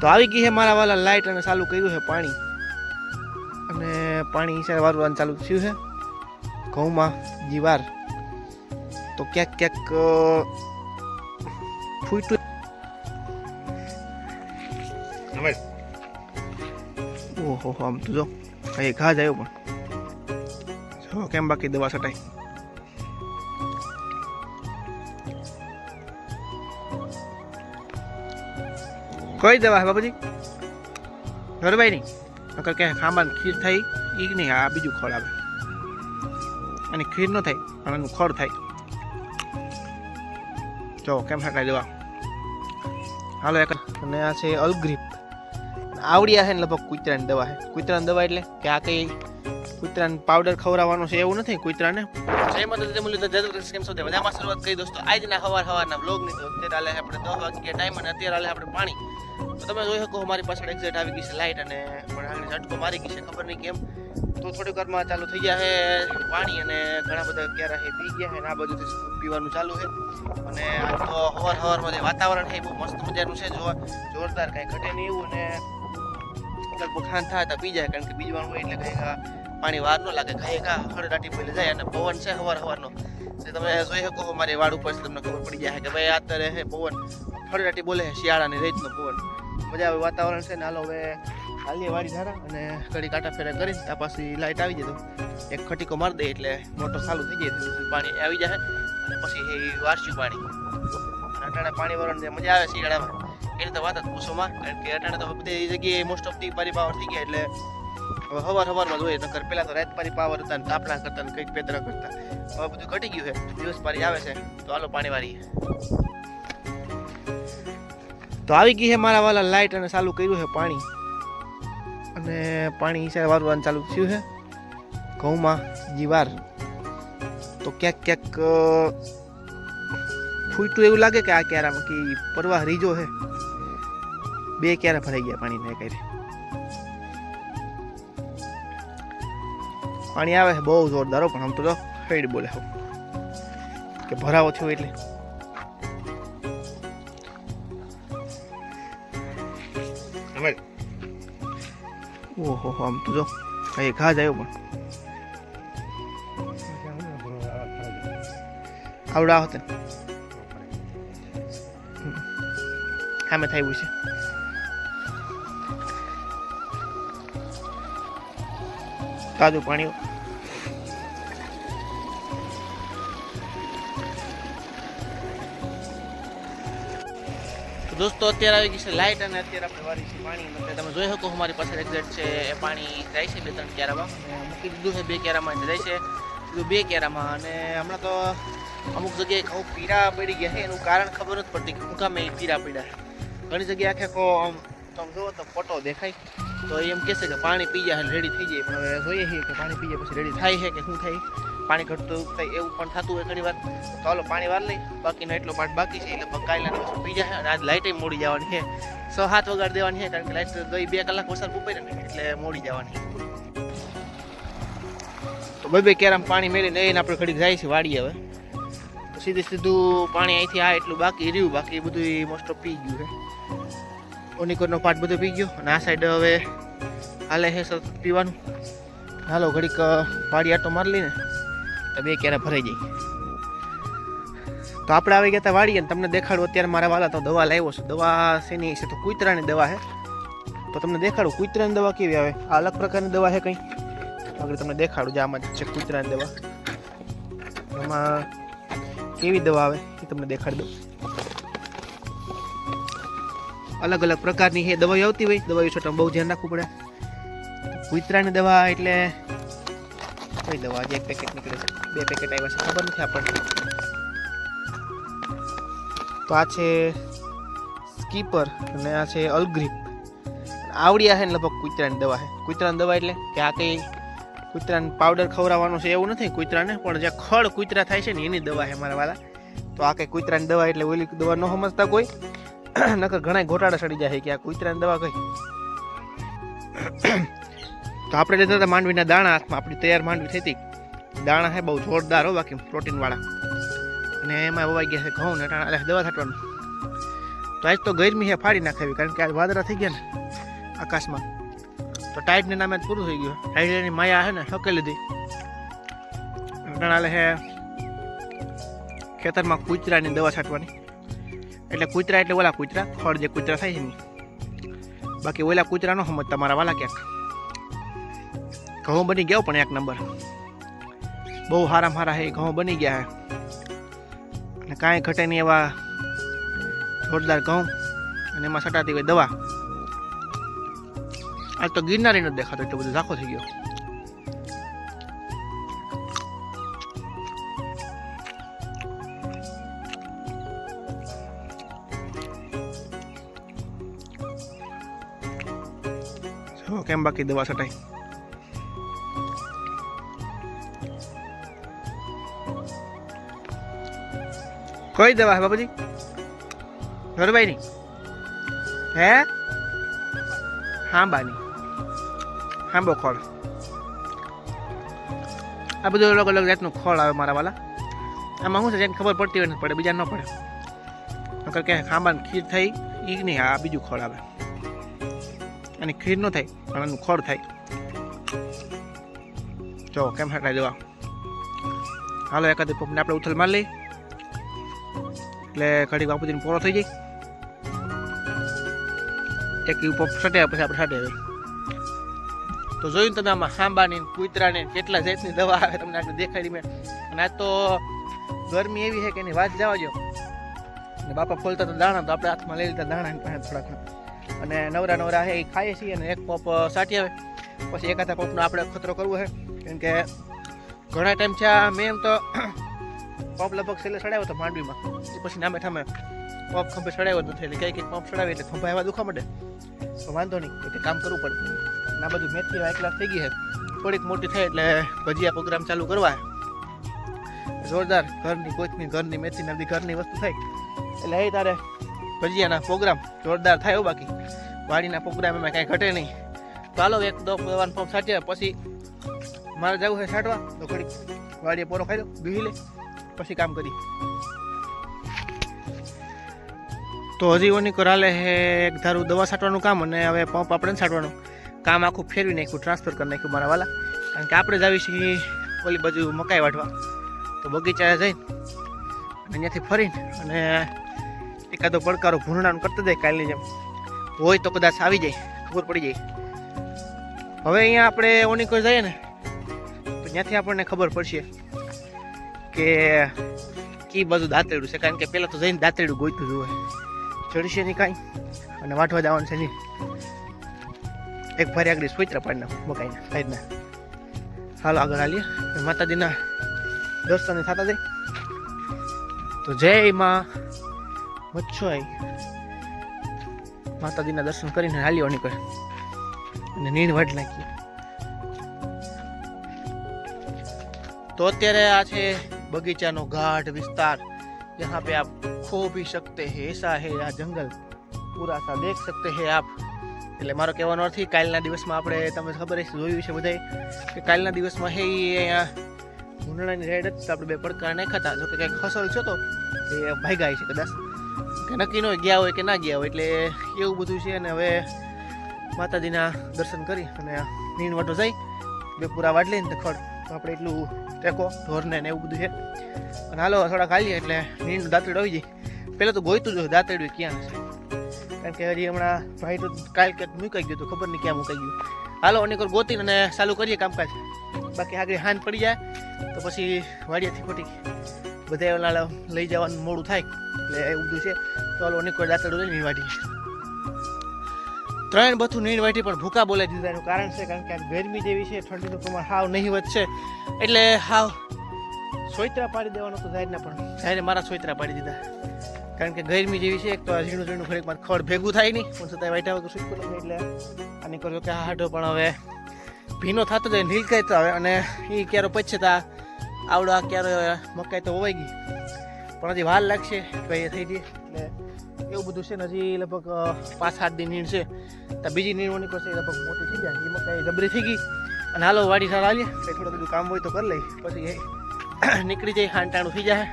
તો આવી ગઈ છે મારા વાલા લાઇટ અને ચાલુ કર્યું છે પાણી. અને પાણી છે વારવાનું ચાલુ થયું છે. ઘઉંમાં જીવાર તો ક્યાંક ક્યાંક હવે. ઓહો આમ તો જો અહીં ઘા જ આવ્યો પણ. જો કેમ બાકી દવા છટાઈ કઈ દવા બાપુજી. ઘરભાઈ નહીં નકર કે ખાંબાની ખીર થાય એ નહીં, આ બીજું ખોળ આવે. અને ખીર ન થાય, પણ એનું ખોળ થાય. જો, કેમ છટાઈ દવા હાલો એક અને આ છે અલગ્રીપ. આવડિયા છે ને લગભગ કૂતરાની દવા છે કૂતરાની દવા એટલે કે આ કઈ કૂતરાને પાવડર ખવડાવવાનો છે એવું નથી, કૂતરાને. જય માતા મુલ્ય જય શ્રી કેમ સૌથી મજામાં? શરૂઆત કરી દોસ્તો, આજના હવાર હવારના બ્લોગની તો અત્યારે હાલે આપણે દસ વાગ્યા ટાઈમ અને અત્યારે હાલે આપણે પાણી. તમે જોઈ શકો મારી પાછળ એક્ઝેટ આવી ગઈ છે લાઇટ અને પણ આગળ ઝટકો મારી ગઈ છે, ખબર નહીં કેમ. તો થોડીક વારમાં ચાલુ થઈ ગયા છે પાણી અને ઘણા બધા ક્યારે છે પી ગયા છે અને આ બધું પીવાનું ચાલુ છે. અને આ તો હવાર હવારમાં જે વાતાવરણ છે બહુ મસ્ત મજાનું છે, જો જોરદાર કાંઈ ઘટે નહીં એવું અને લગભગ ખાંડ થાય તો પી જાય કારણ કે બીજવાનું હોય એટલે કંઈક પાણી વાર ન લાગે કંઈક આ ખડડાટી પહેલે જાય અને પવન છે હવાર હવારનો. તે તમે જોઈ શકો મારી વાડ ઉપર તમને ખબર પડી જાય કે ભાઈ અત્યારે હે પવન ખડડાટી બોલે શિયાળાની રેતનો પવન. મજા આવે વાતાવરણ છે ને હાલો હવે હાલીએ વાડી ધારા અને કડી કાંટા ફેરા કરી ત્યાં પાછી લાઇટ આવી જાય તો એક ખટીકો મારી દે એટલે મોટર ચાલુ થઈ જાય પાણી આવી જાય અને પછી એ વારસ્યું પાણી. અટાણે પાણી વાળવાની મજા આવે શિયાળામાં. એ તો વાત જ પૂછોમાં કારણ કે અટાણે તો બધી જગ્યાએ મોસ્ટ ઓફ ધી પારી પાવર થઈ ગયા એટલે હવે હવાર હવારમાં જોઈએ, નકર પહેલાં તો રાત પારી પાવર હતા ને કરતા ને કંઈક પેદરા કરતા. હવે બધું ઘટી ગયું છે, દિવસ પારી આવે છે. તો હાલો પાણી વાળી તો આવી ગઈ છે મારા વાલા લાઇટ અને ચાલુ કર્યું છે પાણી. અને પાણી છે વારવાનું ચાલુ થયું છે. ઘઉંમાં જીવાર તો ક્યાંક ક્યાંક ફૂટું એવું લાગે કે આ ક્યારામાં કે પરવા રીજો છે. બે ક્યારે ભરાઈ ગયા પાણીને કઈ પાણી આવે છે બહુ જોરદારો પણ આમ તો જો ફેડ બોલે. કે ભરાવો થયો એટલે. ઓહો આમ તો જો કઈ ઘા જ આવ્યો પણ. આવડા હોતે સામે થાય છે. તાજું પાણી દોસ્તો, અત્યારે આવી ગઈ છે લાઇટ અને અત્યારે આપણે વારી છે પાણી. તમે જોઈ શકો અમારી પાસે એક્ઝેક્ટ છે, એ પાણી જાય છે બે ત્રણ ક્યારામાં. મૂકી દીધું છે બે ક્યારામાં જાય છે. બીજું બે ક્યારામાં. અને હમણાં તો અમુક જગ્યાએ ઘઉં પીળા પડી ગયા છે, એનું કારણ ખબર નથી પડતી કે શું કામ પીળા પડ્યા ઘણી જગ્યાએ આખે કહો આમ, તમે જુઓ તો ફોટો દેખાય. તો એમ કહેશે કે પાણી પી જાય રેડી થઈ જાય. પણ હવે જોઈએ છીએ કે પાણી પી જાય પછી રેડી થાય છે કે શું થાય? પાણી ઘટતું થાય એવું પણ થતું હોય ઘણી વાર, તો ચાલો પાણી વાર લઈ, બાકીનો એટલો પાર્ટ બાકી છે, એટલે કાલે વસ્તુ પી જાય, અને આજ લાઇટે મોડી જવાની છે. સો હાથ વગાડ દેવાની છે, કારણ કે લાઇટ ગઈ બે કલાક વરસાદ ઉપર ને, એટલે મોડી જવાની તો બે બે કેરામ પાણી મેળીને એને આપણે ઘડીક જાય છે વાડી હવે. તો સીધે સીધું પાણી અહીંથી આ એટલું બાકી રહ્યું, બાકી બધું મોસ્ટ ઓફ પી ગયું છે. ઓનિકોરનો પાર્ટ બધો પી ગયો, અને આ સાઈડ હવે હાલે છે સતત પીવાનું. હાલો ઘડીક પાડી આટો મારી લઈને. બે ક્યારે ભરાઈ જાય. તો આપણે આવી ગયા હતા વાડીએ ને તમને દેખાડું, અત્યારે મારા વાલા તો દવા લાવ્યો છે. દવા શેની છે તો કૂતરાની દવા છે. તો તમને દેખાડું, કૂતરાની દવા કેવી આવે? આ અલગ પ્રકારની દવા છે કંઈ? આગળ તમને દેખાડું જે આમાં છે કૂતરાની દવા. એમાં કેવી દવા આવે એ તમને દેખાડી દઉં. અલગ અલગ પ્રકારની એ દવાઈ આવતી હોય દવાઈ છોટા બહુ ધ્યાન રાખવું પડે. કૂતરાની દવા એટલે કઈ દવા? જે એક પેકેટ નીકળે છે. બે પેકેટ આવ્યા છે. ખબર નથી આપણને. તો આ છે સ્કીપર અને આ છે અલગ્રીપ. આવડ્યા છે લગભગ કૂતરાની દવા છે. કૂતરાની દવા એટલે કે આ કંઈ કૂતરાને પાવડર ખવડાવવાનો છે એવું નથી કૂતરાને, પણ જે ખડ કૂતરા થાય છે ને એની દવા છે મારા વાળા તો આ કંઈ કૂતરાની દવા એટલે ઓલી દવા ન સમજતા કોઈ. નકર ઘણા ગોટાળા સડી જાય કે આ કૂતરાની દવા કઈ. તો આપણે લેતા હતા માંડવીના દાણા હાથમાં, આપણી તૈયાર માંડવી થઈ હતી દાણા છે બહુ જોરદાર હો, બાકી પ્રોટીનવાળા. અને એમાં વવાઈ ગયા છે ઘઉં ને ટાણા એટલે દવા છાંટવાનું. તો આજ તો ગરમી છે ફાડી નાખાવી, કારણ કે આજ વાદળા થઈ ગયા ને આકાશમાં. તો ટાઈટને નામે પૂરું થઈ ગયું. ટાઈટની માયા છે ને હકે લીધી. ટાણા છે ખેતરમાં કૂતરાની દવા છાંટવાની. એટલે કૂતરા એટલે ઓલા કૂતરા ખડ જે કૂતરા થાય છે ને બાકી ઓલા કૂતરા ન સમજ તમારા વાલા ક્યાંક. ઘઉં બની ગયો પણ એક નંબર. બહુ સારા સારા એ ઘઉં બની ગયા અને કાંઈ ઘટે નહીં એવા જોરદાર ઘઉં. અને એમાં સટાતી હોય દવા. આજ તો ગિરનારી નથી દેખાતો, એટલું બધું ઝાખો થઈ ગયો. કેમ બાકી દવા છટાઈ કઈ દવા હે બાપુજી. ધરભાઈની હે? હાંબાની. હાંબો ખોળ. આ બધું અલગ અલગ જાતનું ખોળ આવે મારા વાલા. આમાં શું છે, જેને ખબર પડતી હોય ને પડે બીજા ન પડે. નકર કે ખાંબાની ખીર થઈ એ નહીં, આ બીજું ખોળ આવે. અને ખીર ન થાય, પણ એનું ખોળ થાય. જો, કેમ હટાવી દેવા હાલો, એકાદ પંપને આપણે ઉથલ મારી લઈ એટલે ઘડી બાપુજીને પૂરો થઈ જાય. એક ઉપર સટે પછી આપણે સટે તો જોયું તમે આમાં સાંબાની કુતરાની કેટલા જાતની દવા આવે તમને આગળ દેખાડી મેં. અને આ તો ગરમી એવી છે કે એની વાત જવા જો અને બાપા ખોલતા તો દાણા તો આપણે હાથમાં લઈ લીધા દાણા પાસે થોડાક અને નવરા નવરા છે એ ખાઈએ છીએ અને એક પોપ સાટી આવે. પછી એકાદા પોપનો આપણે ખતરો કરવો છે. કેમ કે ઘણા ટાઈમ છે મેં એમ તો પંપ લગભગ છેલ્લે ચડાવ્યો હતો માંડવીમાં. પછી નામે ઠામે પંપ ખંભે ચડાવ્યો નથી એટલે કંઈક પંપ ચડાવે એટલે ખંભા એવા દુખવા માંડે. તો વાંધો નહીં એટલે કામ કરવું પડે. અને આ બધું મેથી એક લાખ થઈ ગઈ છે. થોડીક મોટી થાય એટલે ભજીયા પ્રોગ્રામ ચાલુ કરવા. જોરદાર ઘરની કોચની ઘરની મેથી બધી ઘરની વસ્તુ થાય. એટલે એ તારે ભજીયાના પ્રોગ્રામ જોરદાર થાય બાકી. વાડીના પ્રોગ્રામ એમાં કાંઈ ઘટે નહીં. હાલો એક દો દવાનું પંપ સાચે પછી મારે જવું છે છાંટવા તો ઘડીક વાડીએ પોરો ખાઈ લો, બીહી લે. પછી કામ કરી તો હજી ઓની કરાલે હે એક ધારું દવા છાંટવાનું કામ અને હવે પંપ આપણે છાંટવાનું. કામ આખું ફેરવી નાખ્યું ટ્રાન્સફર કરી નાખ્યું મારા વાલા. કારણ કે આપણે જ આવી છીએ ઓલી બાજુ મકાઈ વાટવા. તો બગીચા જઈને અહીંયાથી ફરીને અને એકાદો પડકારો ભૂંડાનું કરતા જાય કાલની જેમ. હોય તો કદાચ આવી જાય, ખબર પડી જાય. હવે અહીંયા આપણે ઓનીકોર જઈએ ને, તો ત્યાંથી આપણને ખબર પડશે. કે કી બાજુ દાંતેડું છે, કારણ કે પહેલાં તો જઈને દાંતેડું ગોતું જોવે ચડશે નહીં કાંઈ? અને વાટવા જવાનું છે નહીં એક ભારી આગળ સ્વિત્ર પાડી નાખું મકાઈના, સાઈડના. હાલો, આગળ હાલીએ. માતાજીના દર્શન થતા જાય. તો જય માં મચ્છોઈ માતાજીના દર્શન કરીને હાલ્યો નીકળે અને નીણ વાટ નાખી તો અત્યારે આ છે બગીચાનો ગાઢ વિસ્તાર यहाँ पे आप खो भी सकते हैं ऐसा है આ જંગલ પૂરા સા દેખ सकते हैं आप એટલે મારો કહેવાનો અર્થ એ કાલના દિવસમાં આપણે તમને ખબર હશે જોયું છે બધાય કે કાલના દિવસમાં હે ઈ અહીંયા ઉનાળાની રેડ હતી તો આપણે બે પડકાર નાખ્યા હતા જો કે કંઈક ફસલ છે તો એ ભાગ્યા છે કદાચ કે નક્કી ન હોય ગયા હોય કે ના ગયા હોય એટલે એવું બધું છે અને હવે માતાજીના દર્શન કરી અને નીણ વાટો જાય બે પૂરા વાટ લઈને ખડ તો આપણે એટલું ટેકો, ઢોરને ને એવું બધું છે. અને હાલો, થોડા ખાલીએ એટલે નીંદ દાંતડ આવી જાય પહેલાં તો ગોઈતું જ હોય દાંતેડું ક્યાં છે કારણ કે હજી હમણાં ભાઈ તો કાલ ક્યાંક મુકાઈ ગયું તો ખબર નહીં ક્યાં મુકાઈ ગયું. હાલો અનેક ગોતી અને ચાલુ કરીએ કામકાજ. બાકી આગળ હાન પડી જાય, તો પછી વાડિયાથી ખોટી બધા લઈ જવાનું મોડું થાય, એટલે એવું બધું છે. તો હાલો અનેક દાંતેડું લઈને વાટીએ ત્રણ બથું નીર વાટી પણ ભૂકા બોલાવી દીધા એનું કારણ છે કારણ કે આ ગરમી જેવી છે, ઠંડીનું પ્રમાણ હાવ નહીવત છે એટલે હાવ સોયત્રા પાડી દેવાનું તો જાહેરના પણ જાહેરે મારા સોયત્રા પાડી દીધા. કારણ કે ગરમી જેવી છે, એક તો ઝીણું ઝીણું ખરેક મારે ખડ ભેગું થાય નહીં. પણ છતાં વાઈટા વગર સુઈ પડે એટલે આની કર્યો કે હાડો પણ હવે ભીનો થતો જાય, નીલકાય તો આવે અને એ ક્યારે પછી તા આવડો, આ ક્યારે મકાઈ તો હોવાઈ ગઈ. પણ હજી વાર લાગશે ભાઈ એ થઈ ગઈ. એટલે એવું બધું છે ને હજી લગભગ પાંચ સાત દિન નીણ છે. તો બીજી નીણવાની પછી લગભગ મોટી થઈ જાય. એ મકાઈ જબરી થઈ ગઈ. અને હાલો, વાડી સારા હાલીએ કંઈ થોડું બધું કામ હોય તો કરી લઈ. પછી નીકળી જાય, હાંટાણું થઈ જાય.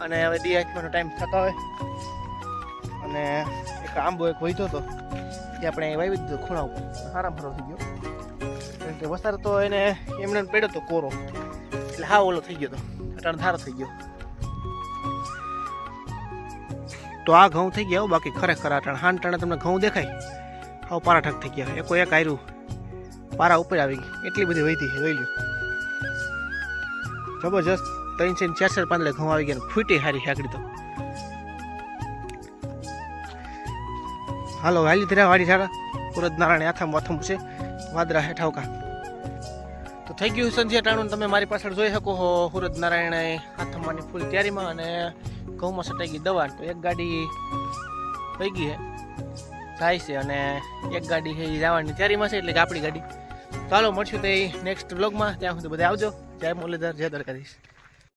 અને હવે ડી ટાઈમ થતો હોય અને એક આંબો એક વહીતો હતો જે આપણે વાવી દીધો ખૂણા ઉપર. સારા ભરો થઈ ગયો. કારણ કે વસાર તો એને એમને એમ પડ્યો હતો કોરો. એટલે હા ઓલો થઈ ગયો હતો અટાણ ધારો થઈ ગયો. તો આ ઘઉં થઈ ગયા બાકી ખરેખર અટાણ. હાન ટાણે તમને ઘઉં દેખાય. હાવ પારાઠક થઈ ગયા એકો એક આયરું. પારા ઉપર આવી ગઈ. એટલી બધી વહીતી છે, જોઈ લો જબરજસ્ત ત્રણ છે ચાર ચાર પાંદલે ઘઉં આવી ગયા ફૂટી હારી હાકડી તો. હાલો વાલી ધરા વાડી સારા પુરત નારાયણ આથમ વાથમ છે. વાદરા હેઠાવકા તો થઈ ગયું સંજય ટાણું તમે મારી પાછળ જોઈ શકો હો. સુરત નારાયણ હાથમવાની ફૂલ તૈયારીમાં અને ઘઉંમાં સટાઈ ગઈ દવા. તો એક ગાડી થઈ ગઈ છે જાય છે અને એક ગાડી છે એ જવાની તૈયારીમાં છે, એટલે કે આપણી ગાડી. ચાલો મળશું તો નેક્સ્ટ બ્લોગમાં ત્યાં સુધી બધા આવજો. જય મુરલીધર, જય દ્વારકાધીશ.